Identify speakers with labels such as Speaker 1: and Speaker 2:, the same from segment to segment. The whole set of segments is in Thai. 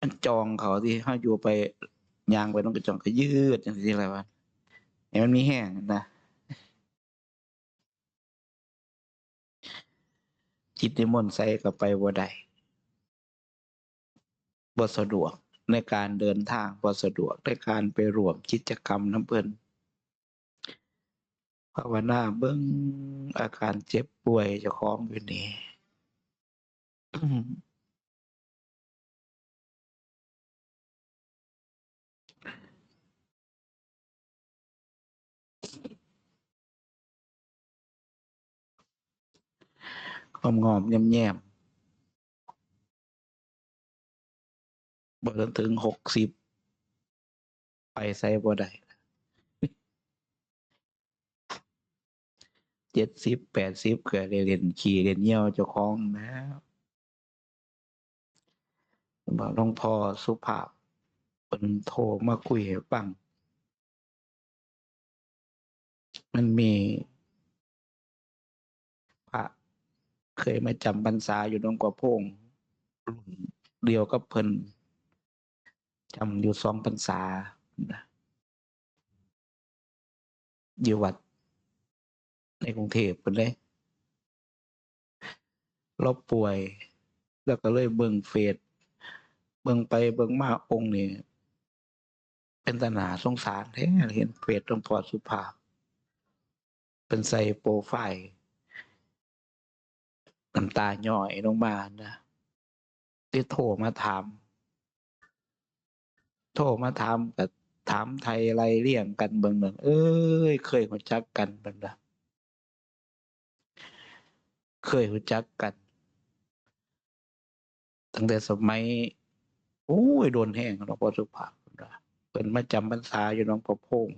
Speaker 1: มันจองเขาที่เขาอยู่ไปยางไปต้องกระจองก็ยืดอย่างที่อะไรวะให้มันมีแห้งนะจิตนิมนต์ใส่ก็ไปบ่ได้บ่สะดวกในการเดินทางบ่สะดวกในการไปรวมกิจกรรมน้ำเพิ่นภาวนาเบิ่งอาการเจ็บป่วยเจ้าของอยู่นี่ ความงอมแย้มแยมๆบ่ถึงหกสิบไปใส่บ่ได้เจ็ดสิบแปดสิบก็ได้เรียนขี่เรียนเยี่ยวเจ้าของแล้วบอกหลวงพ่อสุภาพเป็นโทรมาคุยให้ฟัง มันมีพระ เคยมาจำพรรษาอยู่ตรงกว่าพงรุ่นเดียวกับเพิ่นจำอยู่สองพรรษาอยู่วัด ในกรุงเทพเพิ่นเลยเราป่วย แล้วก็เลยเบิ่งเฟซเบิ่งไปเบิ่งมาองค์นี่เป็นตนาสงสารแท้เห็นเฟซหลวงพ่อสุภาพ เป็นใส่โปรไฟล์ น้ำตาย่อยลงมานะที่โทรมาถาม โทรมาถามกับถามไทยไรเลี่ยงกันเบิ่งหนึ่งเอ้ย เคยรู้จักกันเบิ่งนะเคยรู้จักกัน ตั้งแต่สมัยโอ้ยโดนแห้งหลวงพ่อสุภาพเพิ่นมาจำพรรษาอยู่น้องประพง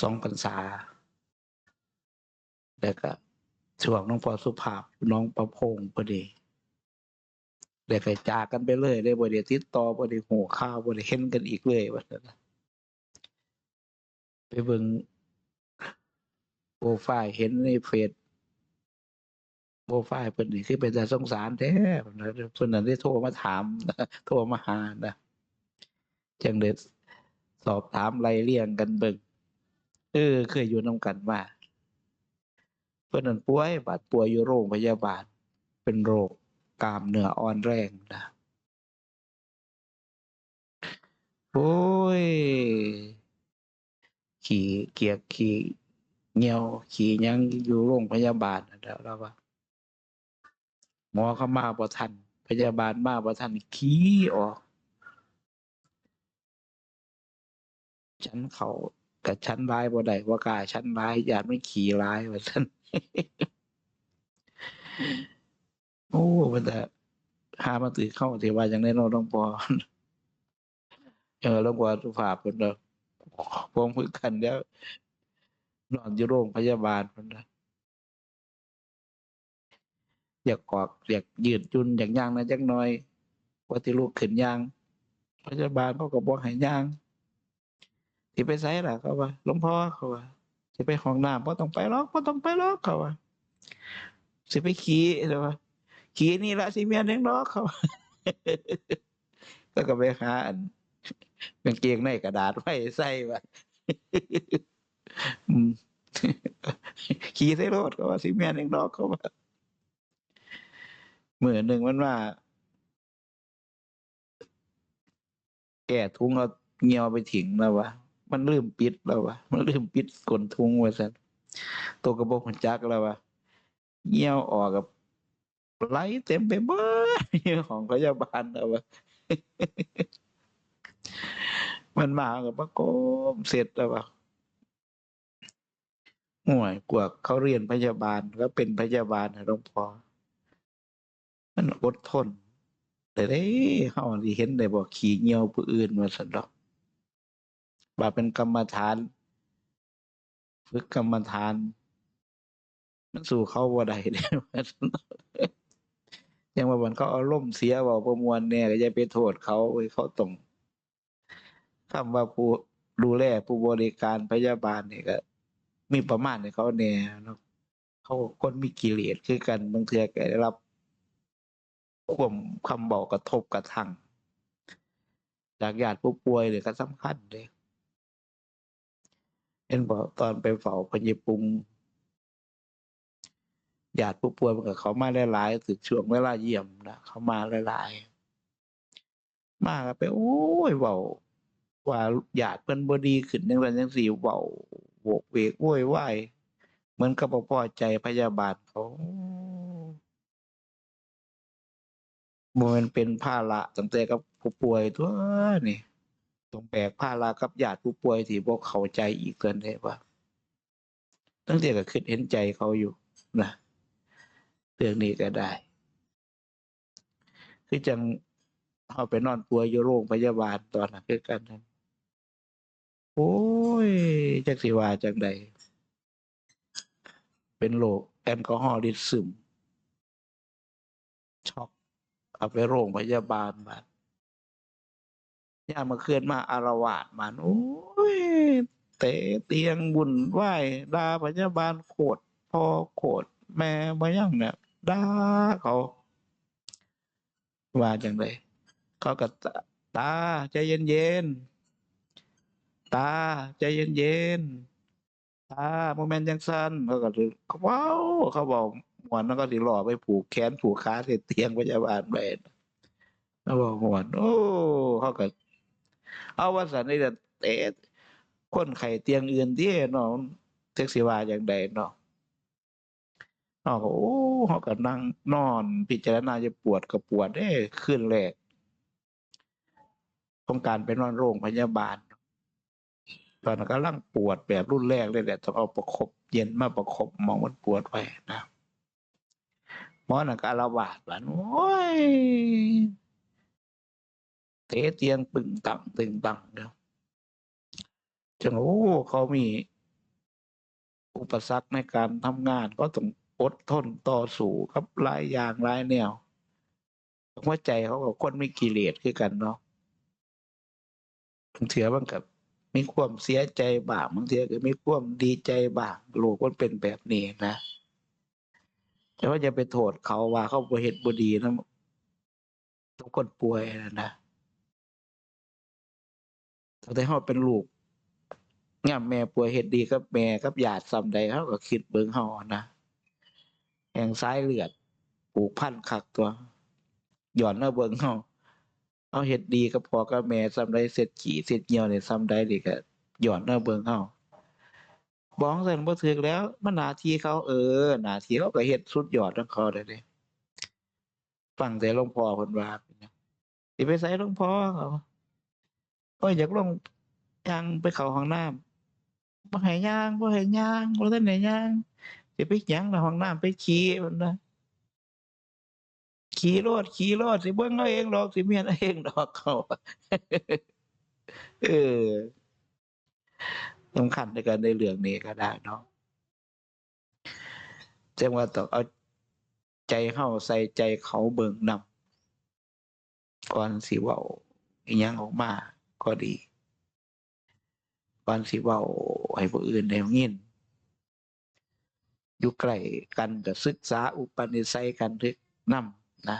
Speaker 1: สองพรรษาแล้วก็ ช่วงน้องพอสุภาพน้องประพงพอดีแล้วก็จากกันไปเลยได้บ่ได้ติดต่อบ่ได้หูข่าวบ่ได้เห็นกันอีกเลยว่าซั่นไปเบิ่งโปรไฟล์เห็นในเฟซโปรไฟล์เพิ่นนี่คือเป็นแต่สงสารแท้เพิ่นน่ะเพิ่นได้โทรมาถามโทรมาหานะจังได้สอบถามไล่เลี่ยงกันเบิ่งเออ เคยอยู่นํกันมา เพิ่นนั่นป่วยบาดป่วยอยู่โรงพยาบาล เป็นโรคกล้ามเนื้ออ่อนแรงนะโอ้ย ขี่เกียกขี่เงียวขี่ยังอยู่โรงพยาบาลแล้วแล้วว่าหมอเขามาบ่ทัน พยาบาลมาบ่ทันขี่ออก ฉันเขา กับชั้นร้ายบ่ได้ว่ากล้าชั้นร้ายอย่าไม่ขี่ร้ายว่าซั่นโอ้มันแต่หามาตือเข้าเทวาอย่างได้เนอนหลวงพ่อเออหลวงพ่อสุภาพเพิ่นเนาะพร้อมคือกันแล้ว นอนอยู่โรงพยาบาลเพิ่นนะอยากกอกอยากยืดจุนอยากย่างนะจักน่อยว่าที่ลูกขึ้นย่าง พยาบาลเขาก็บอกให้ย่าง สิไปไสล่ะเขาว่าหลวงพ่อเขาว่าสิไปห้องน้ำบ่ต้องไปหรอกบ่ต้องไปหรอกเขาว่าสิไปขี่เขาว่าขี่นี่ละสิเมียนเองดอกเขาแล้วก็ไปหาอันกางเกงในกระดาษไว้ใส่ว้อืมขี่ใส่รถเขาว่าสิเมียนเองดอกเขาว่าเมื้อหนึ่งมันว่า แก่ทุงเอาเงียวไปถิงแล้ววะ มันลืมปิดแล้ววะมันลืมปิดกลทุงไว้ซั่นตัวกระบอกหัวจักแล้ววะเงียวออกกับไหลเต็มไปหมดของพยาบาลเอาวะมันมากับประกมเสร็จแล้ววะห่วยกว่าเขาเรียนพยาบาลก็เป็นพยาบาลนะหลวงพ่อมันอดทนแต่ได้เฮาที่เห็นได้บอกขี่เหี่ยวผู้อื่นว่าซั่นดอก ว่าเป็นกรรมฐาน ฝึกกรรมฐาน มันสู้เขาบ่ได้เด้ว่าซั่นดอกยังว่ามันเขาอารมณ์เสียเว้าบ่ม่วนแน่ก็อย่าไปโทษเขาเขาต้องคำว่าผู้ดูแลผู้บริการพยาบาลเนี่ยก็ มีประมาณให้เขาแหน่เนาะเขาก็คนมีกิเลสคือกันบางเทือก็ได้รับควมคำเว้ากระทบกระทั่งจากญาติผู้ป่วยเลยก็สำคัญเลย เห็นบอกตอนไปเฝ้าพญปุงญาติผู้ป่วยมันก็เขามาหลายๆถึงช่วงเวลาเยี่ยมนะเขามาหลายๆ มากไป โอ้ยเว้าว่าญาติเพิ่นบดีขึ้นจังซั่นจังซี่เว้าโวกเวกโวยวายเหมือนกับบ่พอใจพยาบาลเขาบ่แม่นเป็นภาระตั้งแต่กับผู้ป่วยตัวนี่ ต้องแบกภาระกับญาติผู้ป่วยที่บ่เข้าใจอีกเกินได้ว่าตั้งแต่ก็คิดเห็นใจเขาอยู่นะเรื่องนี้ก็ได้ คือจังเฮาไปนอนป่วยอยู่โรงพยาบาลตอนนั้นคือกันนั่นโอ้ยจักสิว่าจังใดเป็นโรคแอลกอฮอล์ลิซึมช็อกเอาไปโรงพยาบาลบาด ยามมาเคลื่อนมาอารวาสมันโอ้ยเตะเตียงบุ่นไหวดาพยาบาลโคตรพ่อโคตรแม่บ่ยังเนี่ยด่าเขาว่าจังไดเขาก็ตาตาใจเย็นๆตาใจเย็นๆตาโมเมนต์จังซั่นเขาก็เลยว้าวเขาบอกหมวนแล้วก็สิรอไปผูกแขนผูกขาใส่เตียงพยาบาลไปเขาบอกหมวนโอ้เขาก็ เอาว่าสันนี่แต่เตะคนไข้เตียงอื่นที่เนาะเท็กซี่ว่าจังใดเนาะเนาะโอ้เขาก็นั่งนอนพิจารณาจะปวดก็ปวดเด้ขึ้นแรกต้องการไปนอนโรงพยาบาลตอนนั้นกำลังปวดแบบรุ่นแรงเลยแหละต้องเอาประคบเย็นมาประคบมองมันปวดไว้นะหมอนั่นก็อาลวาดว่าโอ้ย เตะเตียงปึงตังตึงตังเนาะจังโอ้เขามีอุปสรรคในการทำงานก็ต้องอดทนต่อสู้กับหลายอย่างหลายแนวหัวใจเขากับคนไม่กิเลสคือกันเนาะบางเถื่อบางกับมีความเสียใจบ้างบางเถื่อก็มีความดีใจบ้างโลกมันเป็นแบบนี้นะแต่ว่าจะไปโทษเขาว่าเขาบ่เฮ็ดบ่ดีนะทุกคนป่วยนะนะ แต่เขาเป็นลูกงามแม่ป่วยเฮ็ดดีกับแม่กับญาติซ้ำใดเขาก็คิดเบิ่งเฮานะแห่งซ้ายเลือดปลูกพันธุ์คักตัวหย่อนมาเบิ่งเฮาเอาเฮ็ดดีกับพ่อกับแม่ซ้ำใดเสร็จขี้เสร็จเหี่ยวนี่ซ้ำใดนี่ก็หย่อนมาเบิ่งเฮาบ้องซั่นบ่ถึกแล้ว มันหน้าที่เขา เออ หน้าที่เขาก็เฮ็ดสุดยอดของเขาได้เด้ฟังแต่หลวงพ่อเพิ่นว่า สิไปไสหลวงพ่อ เขา ยอยากลงย่างไปเขาห้องน้ำบ่ให้ย่างบ่ให้ย่างบ่ทันได้ย่างสิไปหยังในห้องน้ำไปขี้มันนะขี่รถขี่รถสิเบิ่งเอาเองดอกสิเมียนเอาเองดอกเขาเออสำคัญในการในเรื่องนี้ก็ได้เนาะจังว่าต้องเอาใจเฮาใส่ใจเขาเบิ่งนำก่อนสิว้าอิหยังออกมา ก็ดีก่อนสิเว้าให้ผู้อื่นได้ยินอยู่ใกล้กันก็ศึกษาอุปนิสัยกันทึกนำนะ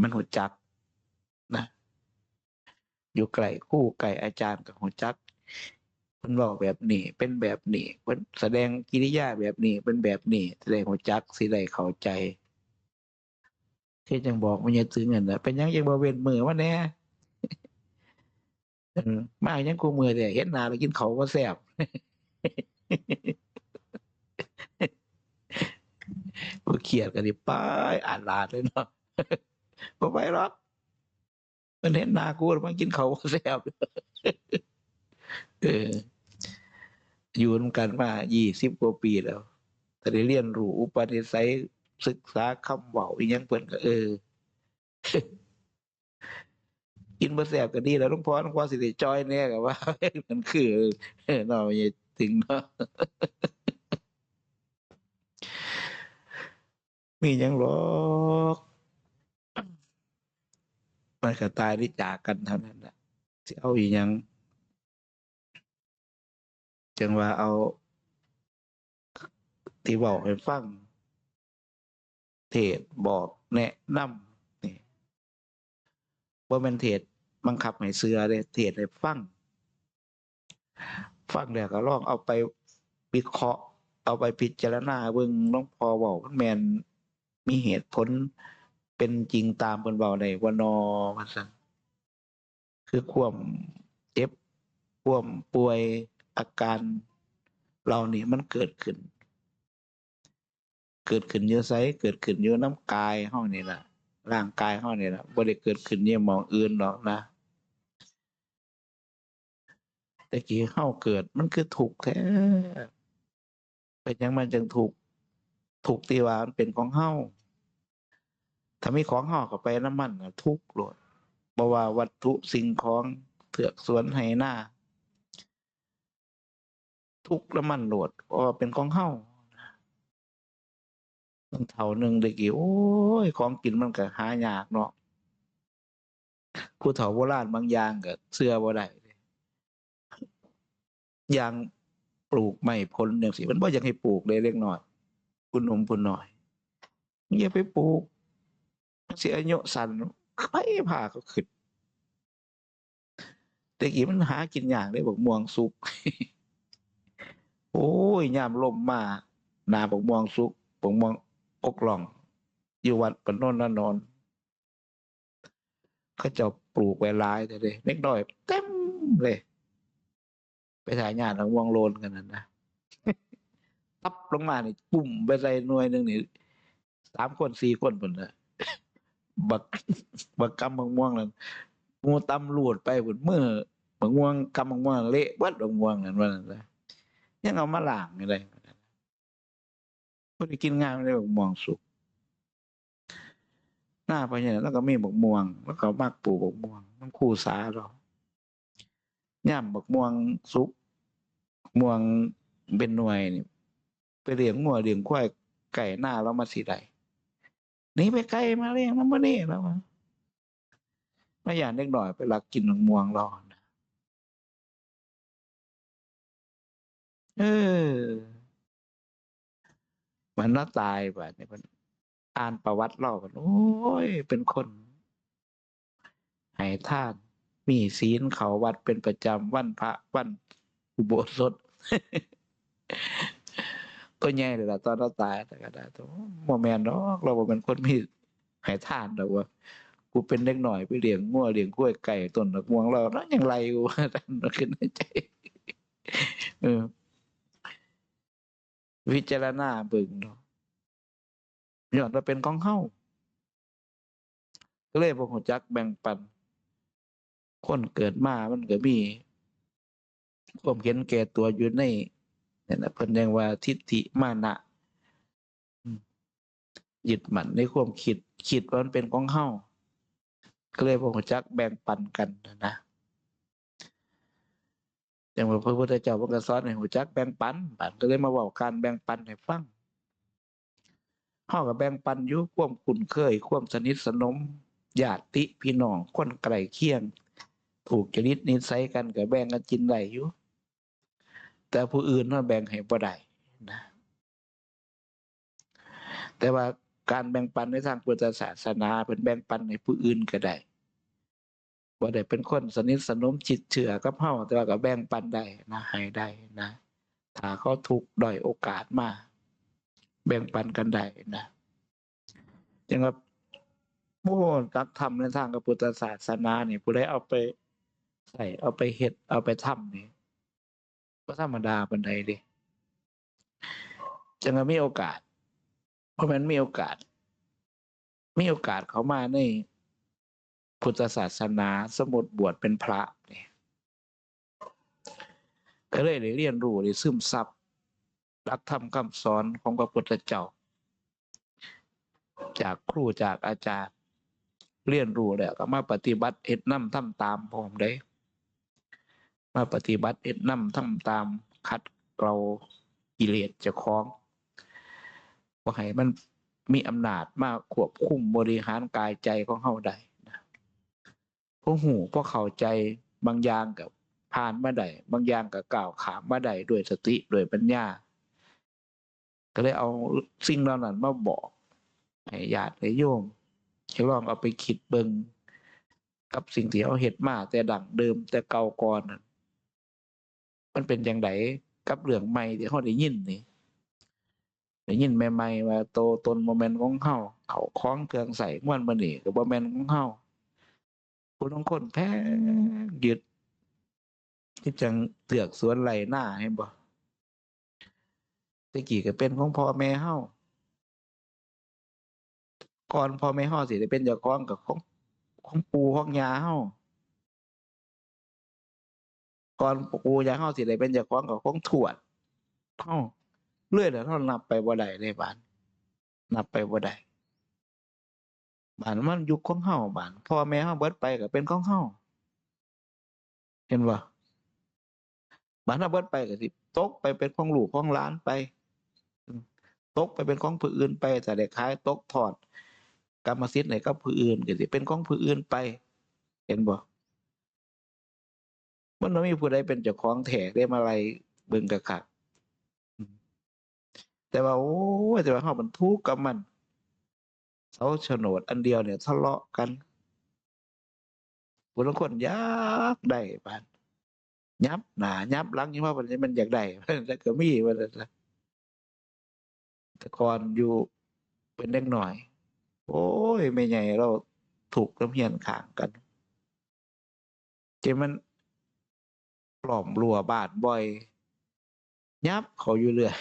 Speaker 1: มันหูจักนะ อยู่ใกล้ครู่ไก่อาจารย์กับหูจักเพิ่นเว้าแบบนี้ เป็นแบบนี้เพิ่นแสดงกิริยาแบบนี้ เป็นแบบนี้แสด้หูจักสิได้เข้าใจที่จังบอกมันอย่าถึงนั่นนะเป็นยังจังบ่เว้นมือมาแน่ มาหยังกูมือแต่เห็นหนาแล้วกินเขาวบ่แซ่บบ่เครียดก็สิไปอาดลาดเลยเนาะบ่ไปหรอกมันเห็นหนากู้มันกินเขาวบ่แซ่บเออ อยู่นำกันมา20กว่าปีแล้วก็ได้เรียนรู้อุปนิสัยศึกษาคำเว้าอิหยังเพิ่นก็เออ กินบ่แซบก็ดีแล้วหลวงพอหลวงพอสิได้จอยแน่ก็ว่ามันคือเออเนาะอย่ถึงเนาะมียังหรอกมันก็ตายหรือจากกันเท่านั้นน่ะสิเอาอีหยังจังว่าเอา ที่เว้าให้ฟัง เทศบอกแนะนำนี่บ่แม่นเทศ บังคับให้เสือเลยเทศให้ฟัง ฟังแล้วก็ลองเอาไปวิเคราะห์ เอาไปพิจารณาเบิ่งหลวงพอเว้ามันแมนมีเหตุผลเป็นจริงตามเพิ่นเว้าได้บ่นอว่าซั่นคือความเจ็บความป่วยอาการเหล่านี้มันเกิดขึ้น เกิดขึ้นอยู่ไสเกิดขึ้นอยู่น้ำกายเฮานี่ล่ะร่างกายเฮานี่ล่ะบ่ได้เกิดขึ้นอยู่หม้องอื่นหรอกนะ แต่กี้เฮาเกิดมันคือทุกแท้เป็นยังมันจึงทุกข์ทุกข์ที่ว่ามันเป็นของเฮาถ้ามีของเฮาเข้าไปน้ำมันทุกข์โลดบ่ว่าวัตถุสิ่งของเถือกสวนไหนาทุกข์แล้วมันโลดเพราะว่าเป็นของเฮาบางเท่าหนึ่งได้กี่โอ้ยของกินมันก็หายากเนาะผู้เฒ่าโบราณบางอย่างก็เชื่อบ่ได้ ย่างปลูกไม้ผลจังซี่มันบ่อยากให้ปลูกเลยเล็กน้อยผู้หนุ่มผู้น้อยอย่าไปปลูกมันสิอายุสันไปพาเขาขึ้นแต่กี้มันหากินอย่ากเด้บักม่วงสุก โอ้ยยามลมมาหนาบักม่วงสุกบักม่วงอกหล่อง อยู่วัดปนนนนนอนเขาจะปลูกไว้หลายแต่เด้เล็กน้อย เต็มเลย ถ่ายงานของวงโลนกันนั่นนะตับลงมานี่ปุ่มไปใส่หน่วยหนึ่งนี่สามคนสี่คนผลนะบักบักกำบักม่วงนั่นงูตำรวจไปผลเมื่อบักม่วงกำบักม่วงเละเบัดบักม่วงนั่นว่านั่นนะยังเอามาล้างอะไรคนที่กินงานไม่ได้บักม่วงสุกหน้าไปเนี่ยแล้วก็มีบักม่วง แล้วก็มักปลูกบักม่วงมันคู่สาหรอย่ามบักม่วงสุก ม่วงเป็นหน่วยนี่ไปเลี้ยงงัวเลี้ยงควายไก่หน้าแล้วมาสิได้หนี่ไปไกลมาเลี้ยงมันบ่นี่แล้วมามาอย่างเล็กหน่อยไปลักกินม่วงรอนเออ มันน่าตายแบบนี้มันอ่านประวัติเล่ากันโอ้ย เป็นคนให้ท่าน มีศีลเขาวัดเป็นประจำวันพระวัน อุโบสถตัวใหญ่เลยล่ะตอนเราตายแต่ก็ได้ตัวโมแมนดอกเราบ่เป็นคนมีให้ทานดอกว่ากูเป็นเด็กหน่อยไปเลี้ยงงัวเลี้ยงกล้วยไก่ต้นดอกม่วงเราแล้วยังไรกูว่าท่านขึ้นในใจเออวิจารณาเบิ่งเนาะย้อนว่าเป็นของเฮาก็เลยบ่ฮู้จักแบ่งปัน คนเกิดมามันก็มี ความเห็นแก่ตัวอยู่ในนี่นน่ะเพิ่นยังว่าทิฏฐิมานะอืมยึดมั่นในความคิด คิดว่ามันเป็นของเฮาก็เลยบ่ฮู้จักแบ่งปันกันนะนะอย่างว่าพระพุทธเจ้าเพิ่นก็สอนให้ฮู้จักแบ่งปันบัดก็เลยมาเว้าการแบ่งปันให้ฟังเฮาก็แบ่งปันอยู่ความคุ้นเคย ความสนิทสนมญาติพี่น้องคนใกล้เคียง ถูกจริตนิสัยกันก็แบ่งกันกินได้อยู่ แต่ผู้อื่นน่ะแบ่งให้บ่ได้นะแต่ว่าการแบ่งปันในทางพุทธศาสนาเป็นแบ่งปันให้ผู้อื่นก็ได้บ่ได้เป็นคนสนิทสนมชิดเชื่อกับเฮาแต่ว่าก็แบ่งปันได้นะให้ได้นะถ้าเขาทุกด้อยโอกาสมาแบ่งปันกันได้นะจังว่าโอ้ตักทำในทางกับพุทธศาสนาเนี่ยผู้ใดเอาไปใส่เอาไปเฮ็ดเอาไปทำเนี่ย ก็ธรรมดาปานใดเด้จังว่ามีโอกาส เพราะมันมีโอกาส มีโอกาสเขามาในพุทธศาสนาสมมติบวชเป็นพระเนี่ยก็เลยได้เรียนรู้ได้ซึมซับหลักธรรมคำสอนของพระพุทธเจ้า จากครูจากอาจารย์ เรียนรู้แล้วก็มาปฏิบัติเอ็ดน้ำทำตามพร้อมได้ มาปฏิบัติเอ็ดน้ำทำตามคัดเกลากิเลสจะคล้องบ่ให้มันมีอำนาจมาควบคุมบริหารกายใจของเฮาได้นะพวกหูพวกเข้าใจบางอย่างกับผ่านมาได้บางอย่างกับก้าวขามมาได้ด้วยสติด้วยปัญญา ก็เลยเอาสิ่งเหล่านั้นมาบอกให้ญาติให้โยมให้ลองเอาไปคิดเบิงกับสิ่งที่เราเฮ็ดมาแต่ดั้งเดิมแต่เก่าก่อนนั่น มันเป็นจังไดกับเรื่องใหม่ที่เราได้ยินนี่ได้ยินใหม่ๆว่าโตตนบ่แม่นของเฮาเขาของเครื่องใช้ม่วนบ่นี่ก็บ่แม่นของเฮาผู้ลางคนแพงยึดที่จังเตือกสวนไรหน้าเห็นบ่ตะกี้ก็เป็นของพ่อแม่เฮาก่อนพ่อแม่เฮาสิได้เป็นเจ้าของก็ของของปู่ของย่าเฮา ก่อนปู่ย่าเฮาสิได้เป็นเจ้าของก็ของทวดเฮาเรื่อยแล้วเฮานับไปบ่ได้เลยบาดนับไปบ่ได้บาดมันยุคของเฮาบาดพ่อแม่เฮาเบิดไปก็เป็นของเฮาเห็นบ่บาดถ้าเบิดไปก็สิตกไปเป็นของลูกของหลานไปตกไปเป็นของผู้อื่นไปแต่ได้ขายตกทอดกรรมสิทธิ์ไหนกับผู้อื่นก็สิเป็นของผู้อื่นไป เห็นบ่ มันบ่มีผู้ใดเป็นเจ้าของแท้ได้มาไล่เบิ่งกระคักแต่ว่าโอ้แต่ว่าเฮามันทุกข์กับมันเสาโฉนดอันเดียวเนี่ยทะเลาะกันผู้ลางคนยากได้บาดยับหนายับลังยังว่ามันนี้มันอยากได้แต่ก็มีว่าซั่นซะแต่ก่อนอยู่เป็นเด็กหน้อย โอ้ยแม่ใหญ่เราถูกน้ำเฮียนขางกันจมัน ลอมรั้วบ้านบ่อยยับเขาอยู่เรื่อย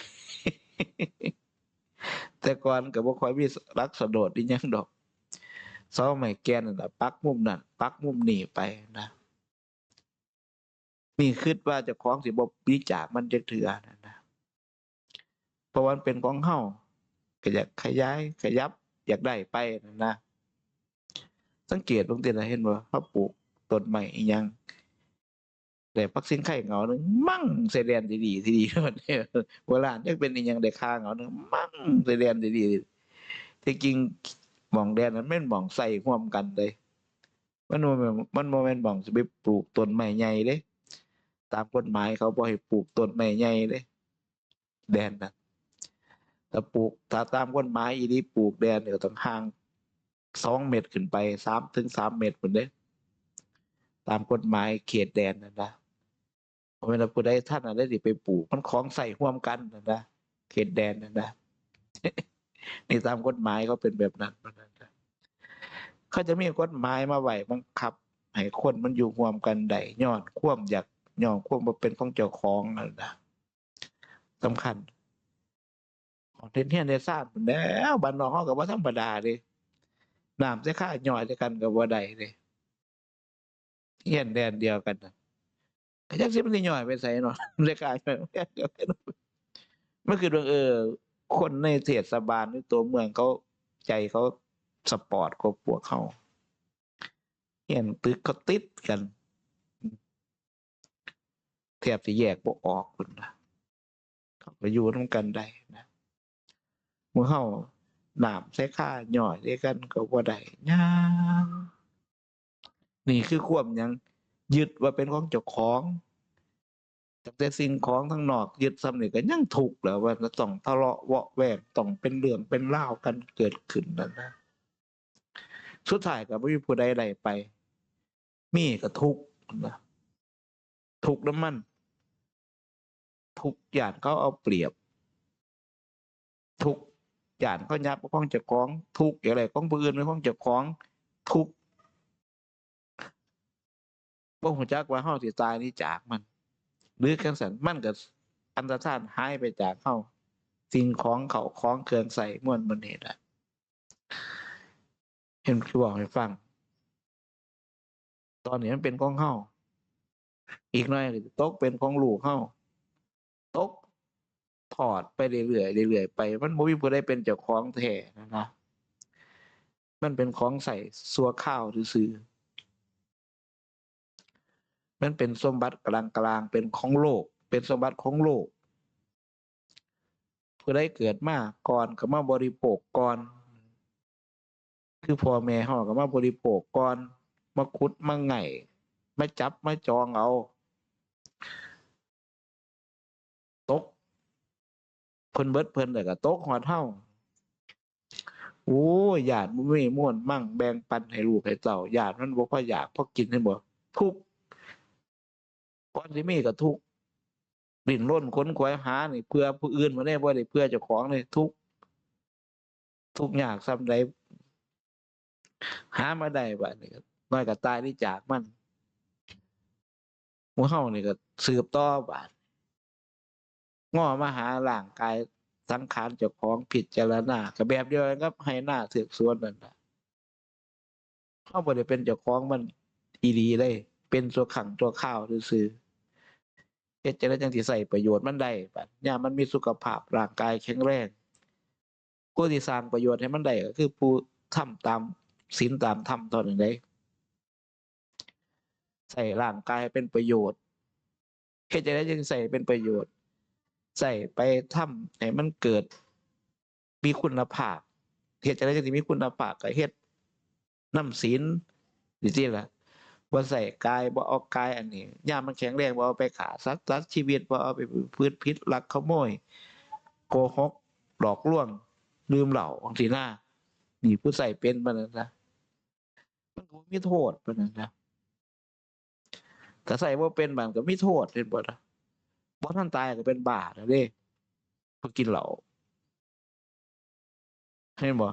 Speaker 1: แต่ก่อนก็บ่ค่อยมีรักสะโดดอีหยังดอกเสาไม้แกนนั่นน่ะปักมุมนั่นปักมุมนี่ไปนะมีคิดว่าเจ้าของสิบ่วิจารณ์มันจักเทื่อนั่นนะเพราะวันเป็นของเฮาก็อยากขยายขยับ อยากได้ไปนั่นนะสังเกตบิ่งติล่ะเห็นบ่าเฮาปลูกต้นไม้อีหยัง ได้พักสิงไข่เหงาหนึ่งมั่งใส่แดนดีๆที่ดีมันเนี่ยโบราณจักเป็นอีหยังได้ค่าเหงาหนึ่งมั่งใส่แดนดีๆที่จริงหม่องแดนนั้นแม่นหม่องใส่ร่วมกันเลย มันบ่แม่นมันบ่แม่นหม่องสิไปปลูกต้นไม้ใหญ่เด้ตามกฎหมายเขาบ่ให้ปลูกต้นไม้ใหญ่เด้แดนนั้นถ้าปลูกถ้าตามกฎหมายอีหลีปลูกแดนเนี่ยต้องห่างสองเมตรขึ้นไปสามถึงสามเมตรพุ่นเด้ตามกฎหมายเขตแดนนั่นนะ เพราะเวลาผู้ใดท่านอะไรสิไปปลูก มันของใส่ร่วมกันนั่นะเขตแดนนั่นนะนี่ตามกฎหมายเขาเป็นแบบนั้นนั่นะเขาจะมีกฎหมายมาไหว้บังคับให้คนมันอยู่ร่วมกันได้ยอนควมอยากยอนความบ่เป็นของเจ้าของนั่นนะสำคัญของเทนเทียนได้ทราบพุ่นแล้วบ้านนอกเฮาก็บ่ธรรมดาเด้น้ำใส่ข้าย่อยใส่กันก็บ่ได้เด้เฮียนแดนเดียวกันนะ ก็จักสิมันสิย่อยไปไสเนาะใส่ข้าย่อยแดนเดียวกันมันคือว่าเออ คนในเทศบาลหรือตัวเมืองเขาใจเขาสปอร์ตกว่าพวกเขาเฮียนตึกเขาติดกันแทบสิแยกบ่ออกพุ่นนะเขาก็อยู่นํกันได้นะมู่เฮาหน้ำใส่ข้าย่อยด้วยกันก็บ่ได้ยานี่คือความยัง ยึดว่าเป็นของเจ้าของตั้งแต่สิ่งของทั้งนอก ยึดซ้ำนี่ก็ยังถูกแหล้วว่าจะต้องทะเลาะเวาะแวกต้องเป็นเรื่องเป็นรากันเกิดขึ้นนั่นนะสุดท้ายก็บ่มีผู้ใดไล่ไป มีก็ทุกนะทุกน้ำมัน ทุกอย่างเขาเอาเปรียบ ทุกอย่างเขายับของเจ้าของ ทุกอย่างไรของผู้อื่นเป็นของเจ้าของ ทุก บ่ฮู้จักว่าเฮาสิตายหนี้จากมัน หรือจังซั่นมันก็อันตรธานหายไปจากเฮาสิ่งของเขาของเครื่องใส่มวนบ่นี่ล่ะเห็นคือบอกให้ฟัง ตอนนี้มันเป็นของเฮาอีกหน่อยก็สิตกเป็นของลูกเฮาตกถอดไปเรื่อยๆเรื่อยๆไป มันบ่มีผู้ใดเป็นเจ้าของแท้นะนะ มันเป็นของใส่สั่วข้าวซื่อ มันเป็นสมบัติกลางๆเป็นของโลก เป็นสมบัติของโลกผู้ใดเกิดมาก่อนก็มาบริโภคก่อน คือพ่อแม่เฮาก็มาบริโภคก่อน มาขุดมาไงมาจับมาจองเอาตกเพิ่นเบิดเพิ่นแล้วก็ตกฮอดเฮาโอ้ยญาติมันไม่ม่วนมั่งแบ่งปันให้ลูกให้เต้าญาติมันบ่พออยากพอกินให้บ่ทุก อนสิมีก็ทุกดิ้นร่นค้นคว้าหานี่เพื่อผู้อื่นมาได้บ่ได้เพื่อเจ้าของเลยทุกทุกข์ยากซ้ำใดหามาได้บัดนี้ก็น้อยก็ตายที่จากมันหมู่เฮานี่ก็สืบต่อบาดง้อมาหาร่างกายสังขารเจ้าของผิดจรณาก็แบบเดียวกันกับให้หน้าเสือกสวนนั่นน่ะเขาบ่ได้เป็นเจ้าของมันอีดีเลย เป็นตัวขังตัวข้าวซื่อๆ เฮ็ดจังได๋จังสิใส่ประโยชน์มันได้บัด ยามมันมีสุขภาพร่างกายแข็งแรง ผู้ที่สร้างประโยชน์ให้มันได้ก็คือผู้ทำตามศีลตามธรรมเท่านั้นเด้ใส่ร่างกายให้เป็นประโยชน์ เฮ็ดจังได๋จังใส่เป็นประโยชน์ใส่ไปทำให้มันเกิดมีคุณภาพ เฮ็ดจังได๋จังสิมีคุณภาพก็เฮ็ดนำศีลนี่ติล่ะ บ่ใส่กายบ่เอากายอันนี้ยามมันแข็งแรงบ่เอาไปฆ่าสัตว์ตัดชีวิตบ่เอาไปพืชพิษลักขโมย โกหกหลอกลวง ลืมเหล้าจังซี่นะนี่ผู้ใส่เป็นมันนะมันก็มีโทษมันนะถ้าใส่บ่าเป็นมันก็มีโทษเห็นบ่ล่ะบ่ทันตายก็เป็นบาแล้วเด้เพราะกินเหล้าเห็นบ่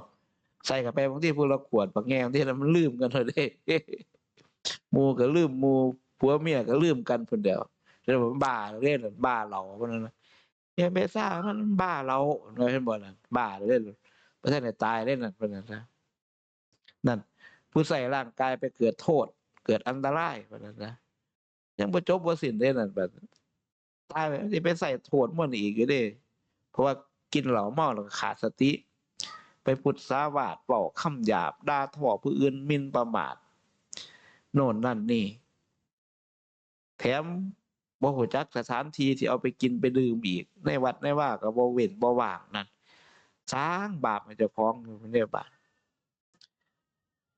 Speaker 1: ใส่เข้าไปบางทีพวกเราขวดบางแง่บางทีแล้วมันลืมกันเถอะเด้ หมู่ก็ลืมหมู่ผัวเมียก็ลืมกันพุ่นเดียวแล้วมันบ้าเล่นบ้าเหล้าพุ่นนั้นน่ะย่าไปซ่ามันบ้าเหล้าเห็นบ่นั่นบ้าเล่นบ่ทันได้ตายเล่นนั่นพุ่นนั้นนะนั่นผู้ใส่ร่างกายไปเกิดโทษ เกิดอันตรายพุ่นนั้นนะยังบ่จบบ่สิ้นเด้นั่นบัดตายไปมันสิไปใส่โทษมันอีกอยู่ด้เพราะว่ากินเหล้าเมาแล้วก็ขาดสติ ไปพุทธสาวาสเว้าคำหยาบด่าทอผู้อื่นมินประมาท โน่นนั่นนี่ แถมบ่รู้จักสถานที่ที่เอาไปกินไปดื่มอีก ในวัดในว่าก็บ่เว้นบ่ว่างนั่นสร้างบาปให้เจ้าของอยู่ในบาป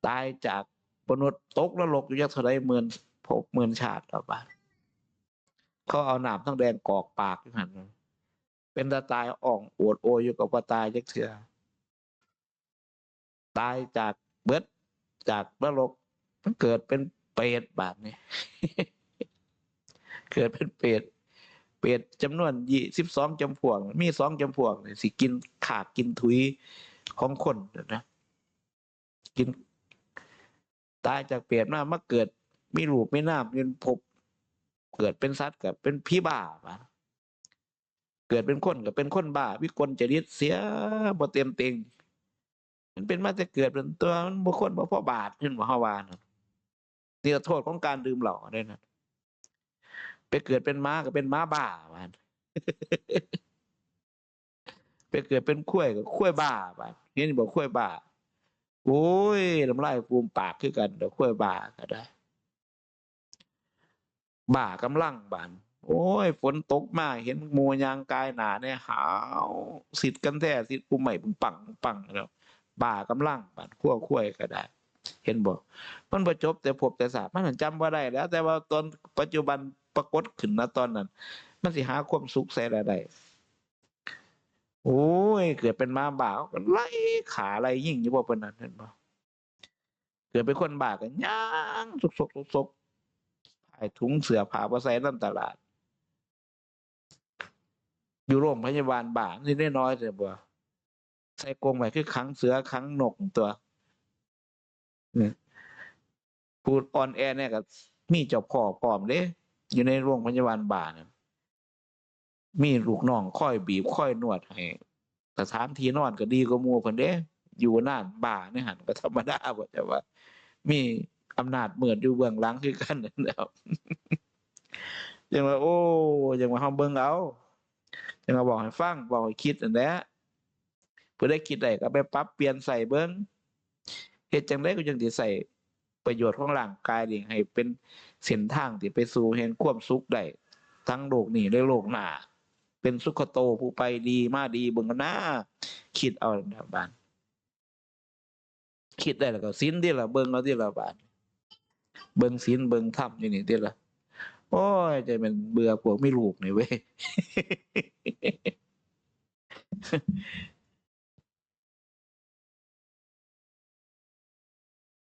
Speaker 1: ตายจากมนุษย์ตกนรกอยู่จักเท่าใดหมื่นภพหมื่นชาติแล้วบาเขาเอาหน้ำทั้งแดงกรอกปากอยู่หันเป็นตาตายอ่องโอดโอยอยู่กับว่าตายจักเทื่อตายจากเบิดจากนรก มันเกิดเป็นเปรตบาดนี้เกิดเป็นเปรตเปรตจำนวนยี่สิบสองจำพวก มีสองจำพวกนี่สิกินขากกินถุยของคนนะกิน ตายจากเปรตมามาเกิดมีรูปมีน้ำยืนพบเกิดเป็นสัตว์กับเป็นพี่บ้าปะเกิดเป็นคนกับเป็นคนบ้า วิกลจริตเสียบ่เต็มเต็งมันเป็นมาแต่เกิดเป็นตัวมันบ่คนบ่พอบาทขึ้นบ่ฮาวาน นี่ก็โทษของการดื่มเหล้าได้นะไปเกิดเป็นม้าก็เป็นม้าบ้าบาดไปเกิดเป็นขั้วก็ขั้วบ้าบาดเห็นบ่ข้วบ้า โอ้ยน้ำลายฟูมปากคือกันเดี๋ยวขั้วบ้าก็ได้บ่ากำลังบานโอ้ย ฝนตกมาเห็นมูยางกายหนาเนี่ยหาวสิทธิ์กันแท้สิทธิ์ผู้ใหม่ปังปังแล้วบ่ากำลังบานขั้วขั้วก็ได้ เห็นบ่มันบ่จบแต่พบแต่ศาสตร์มันจำว่าได้แล้ว แต่ว่าตอนปัจจุบันปรากฏขึ้นณตอนนั้น มันสิหาความสุขใส่ได้โอ้ย เกิดเป็นมาบ่าก็ไล่ขาอะไล่ยิ่งอยู่บ่เพิ่นนั้นเห็นบ่เกิดเป็นคนบ้าก็ย่างสุกๆๆๆไอ้ถุงเสือผ้ามาใส่น้ำตลาด อยู่โรงพยาบาลบ้านี่ได้น้อยแต่บ่ใส่กรงไว้คือขังเสือขังนกตัว พูดออนแอร์เนี่ยก็มีเจ้าพ่อพร้อมเด้อยู่ในโรงพยาบาลบ้านะมีลูกน้องค่อยบีบค่อยนวดให้สถานทีนอนก็ดีกว่ามู่เพิ่นเด้อยู่นานบ้าเนี่ยหันก็ธรรมดาบ่แต่ว่า มีอำนาจเหมือนอยู่เบื้องหลังคือกันนั่นแหล้วยังว่า โอ้ยังว่าเฮาเบิ่งเอายังว่าบอกให้ฟังบอกให้คิดนั่นแหละเพื่อได้คิดได้ก็ไปปรับเปลี่ยนใส่เบิ่ง เฮ็ดจังไดก็จังสิใส่ประโยชน์ของร่างกายนี่ให้เป็นเส้นทางที่ไปสู่แห่งความสุขได้ทั้งโลกนี้และโลกหน้าเป็นสุขโตผู้ไปดีมาดีเบิ่งกันนะคิดเอานะบานคิดได้แล้วก็ศีลที่ละเบิ่งเอาที่ละบานเบิ่งศีลเบิ่งธรรมอยู่นี่ติล่ะโอ้ยใจมันเบื่อพวกไม่ลูกนี่เว้ย